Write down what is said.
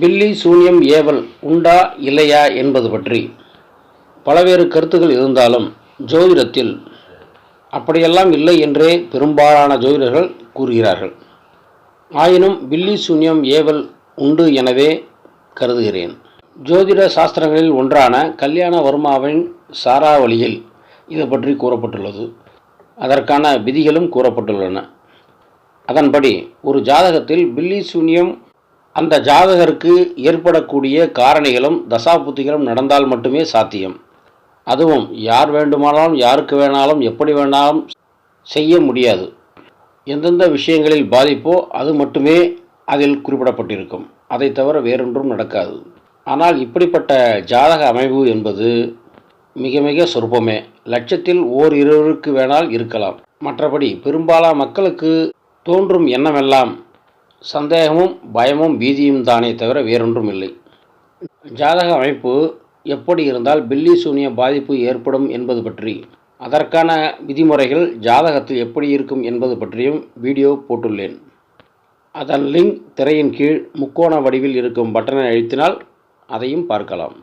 பில்லி சூனியம் ஏவல் உண்டா இல்லையா என்பது பற்றி. பலவேறு கருத்துகள் இருந்தாலும் ஜோதிடத்தில் அப்படியெல்லாம் இல்லை என்றே பெரும்பாலான ஜோதிடர்கள் கூறுகிறார்கள். ஆயினும் பில்லி சூன்யம் ஏவல் உண்டு எனவே கருதுகிறேன். ஜோதிட சாஸ்திரங்களில் ஒன்றான கல்யாண வர்மாவின் சாராவளியில் இது பற்றி கூறப்பட்டுள்ளது. அதற்கான விதிகளும் கூறப்பட்டுள்ளன. அதன்படி ஒரு ஜாதகத்தில் பில்லி சூன்யம் அந்த ஜாதகருக்கு ஏற்படக்கூடிய காரணிகளும் தசாபுத்திகளும் நடந்தால் மட்டுமே சாத்தியம். அதுவும் யார் வேண்டுமானாலும் யாருக்கு வேணாலும் எப்படி வேணாலும் செய்ய முடியாது. எந்தெந்த விஷயங்களில் பாதிப்போ அது மட்டுமே அதில் குறிப்பிடப்பட்டிருக்கும். அதை தவிர வேறொன்றும் நடக்காது. ஆனால் இப்படிப்பட்ட ஜாதக அமைவு என்பது மிக மிக சொற்பமே. லட்சத்தில் ஓர் இருவருக்கு வேணால் இருக்கலாம். மற்றபடி பெரும்பாலான மக்களுக்கு தோன்றும் எண்ணமெல்லாம் சந்தேகமும் பயமும் பீதியும் தானே தவிர வேறொன்றும் இல்லை ஜாதக அமைப்பு எப்படி இருந்தால் பில்லி சூனிய பாதிப்பு ஏற்படும் என்பது பற்றி அதற்கான விதிமுறைகள் ஜாதகத்தில் எப்படி இருக்கும் என்பது பற்றியும் வீடியோ போட்டுள்ளேன். அதன் லிங்க் திரையின் கீழ் முக்கோண வடிவில் இருக்கும் பட்டனை அழுத்தினால் அதையும் பார்க்கலாம்.